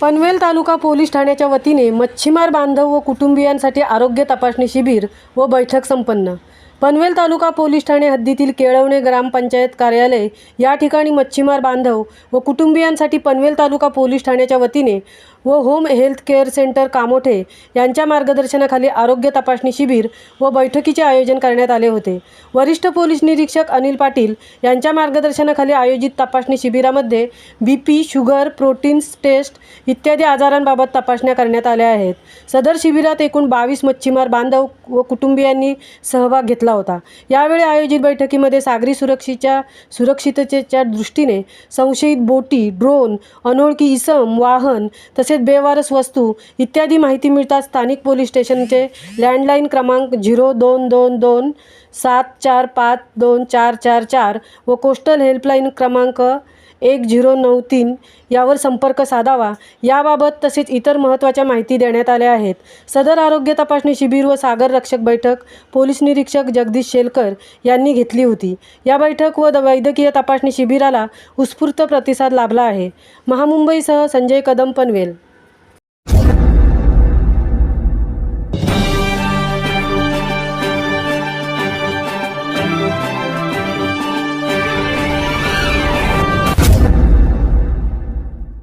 पनवेल तालुका police ठाण्याच्या वतीने मच्छीमार बांधव व कुटुंबियांसाठी आरोग्य तपासणी शिबिर व बैठक संपन्न. पनवेल तालुका पोलीस ठाणे हद्दीतील केळवणे ग्रामपंचायत कार्यालय या ठिकाणी मच्छीमार बांधव व कुटुंबियांसाठी पनवेल तालुका पोलीस ठाण्याच्या वतीने व home health care center Kamothe यांच्या मार्गदर्शनाखाली आरोग्य तपासणी शिबिर व बैठकीचे आयोजन करण्यात आले होते. वरिष्ठ पोलीस निरीक्षक अनिल पाटील यांच्या मार्गदर्शनाखाली आयोजित तपासणी शिबिरामध्ये B P sugar proteins test इत्यादी आजारांबाबत तपासण्या करण्यात आल्या आहेत. सदर शिबिरात एकूण बावीस मच्छीमार बांधव व कुटुंबियांनी सहभाग घेतला होता. यावेळी आयोजित बैठकीमध्ये सागरी सुरक्षेच्या सुरक्षिततेच्या दृष्टीने संशयित बोटी ड्रोन अनोळखी इसम वाहन तसेच बेवारस वस्तू इत्यादी माहिती मिळताच स्थानिक पोलीस स्टेशनचे लँडलाईन क्रमांक झिरो दोन दोन दोन सात चार पाच दोन चार चार चार व कोस्टल हेल्पलाईन क्रमांक एक झिरो नऊ तीन यावर संपर्क साधावा. याबाबत तसेच इतर महत्त्वाच्या माहिती देण्यात आल्या आहेत. सदर आरोग्य तपासणी शिबिर व सागर रक्षक बैठक पोलीस निरीक्षक जगदीश शेलकर यांनी घेतली होती. या बैठक व द- वैद्यकीय तपासणी शिबिराला उत्स्फूर्त प्रतिसाद लाभला आहे. महामुंबईसह संजय कदम पनवेल.